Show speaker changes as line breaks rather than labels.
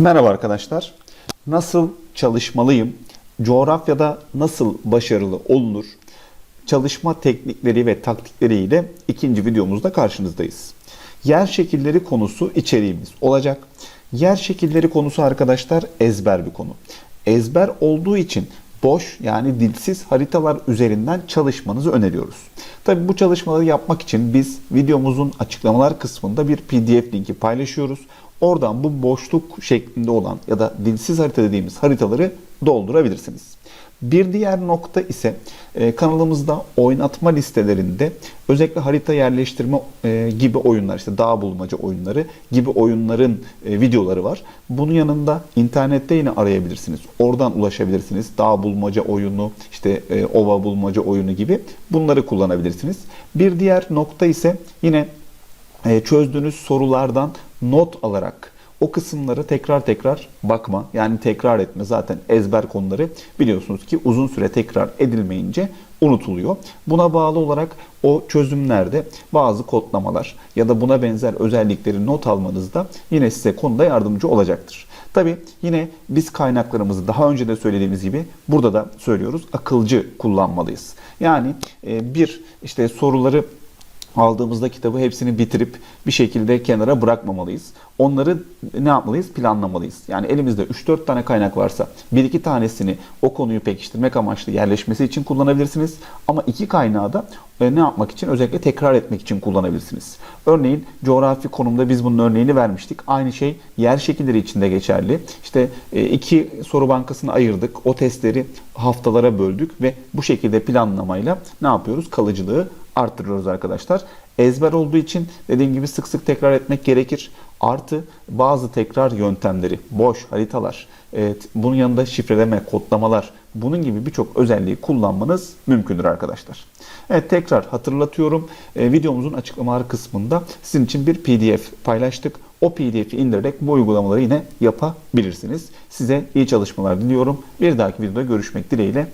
Merhaba arkadaşlar. Nasıl çalışmalıyım? Coğrafyada nasıl başarılı olunur? Çalışma teknikleri ve taktikleriyle ikinci videomuzda karşınızdayız. Yer şekilleri konusu içeriğimiz olacak. Yer şekilleri konusu arkadaşlar ezber bir konu. Ezber olduğu için boş yani dilsiz haritalar üzerinden çalışmanızı öneriyoruz. Tabi bu çalışmaları yapmak için biz videomuzun açıklamalar kısmında bir pdf linki paylaşıyoruz. Oradan bu boşluk şeklinde olan ya da dilsiz harita dediğimiz haritaları doldurabilirsiniz. Bir diğer nokta ise e, kanalımızda oynatma listelerinde özellikle harita yerleştirme e, gibi oyunlar işte dağ bulmaca oyunları gibi oyunların e, videoları var. Bunun yanında internette yine arayabilirsiniz. Oradan ulaşabilirsiniz. Dağ bulmaca oyunu, işte ova bulmaca oyunu gibi bunları kullanabilirsiniz. Bir diğer nokta ise yine çözdüğünüz sorulardan not alarak o kısımları tekrar tekrar bakma yani tekrar etme zaten ezber konuları biliyorsunuz ki uzun süre tekrar edilmeyince unutuluyor. Buna bağlı olarak o çözümlerde bazı kodlamalar ya da buna benzer özellikleri not almanızda yine size konuda yardımcı olacaktır. Tabi yine biz kaynaklarımızı daha önce de söylediğimiz gibi burada da söylüyoruz akılcı kullanmalıyız. Yani e, bir işte soruları aldığımızda kitabı hepsini bitirip bir şekilde kenara bırakmamalıyız. Onları ne yapmalıyız? Planlamalıyız. Yani elimizde 3-4 tane kaynak varsa bir iki tanesini o konuyu pekiştirmek amaçlı yerleşmesi için kullanabilirsiniz. Ama iki kaynağı da ne yapmak için? Özellikle tekrar etmek için kullanabilirsiniz. Örneğin coğrafi konumda biz bunun örneğini vermiştik. Aynı şey yer şekilleri için de geçerli. İşte e, iki soru bankasını ayırdık. O testleri haftalara böldük ve bu şekilde planlamayla ne yapıyoruz? Kalıcılığı arttırıyoruz arkadaşlar. Ezber olduğu için dediğim gibi sık sık tekrar etmek gerekir. Artı bazı tekrar yöntemleri, boş haritalar, evet, bunun yanında şifreleme, kodlamalar, bunun gibi birçok özelliği kullanmanız mümkündür arkadaşlar. Evet tekrar hatırlatıyorum. E, videomuzun açıklamalar kısmında sizin için bir pdf paylaştık. O pdf'i indirerek bu uygulamaları yine yapabilirsiniz. Size iyi çalışmalar diliyorum. Bir dahaki videoda görüşmek dileğiyle.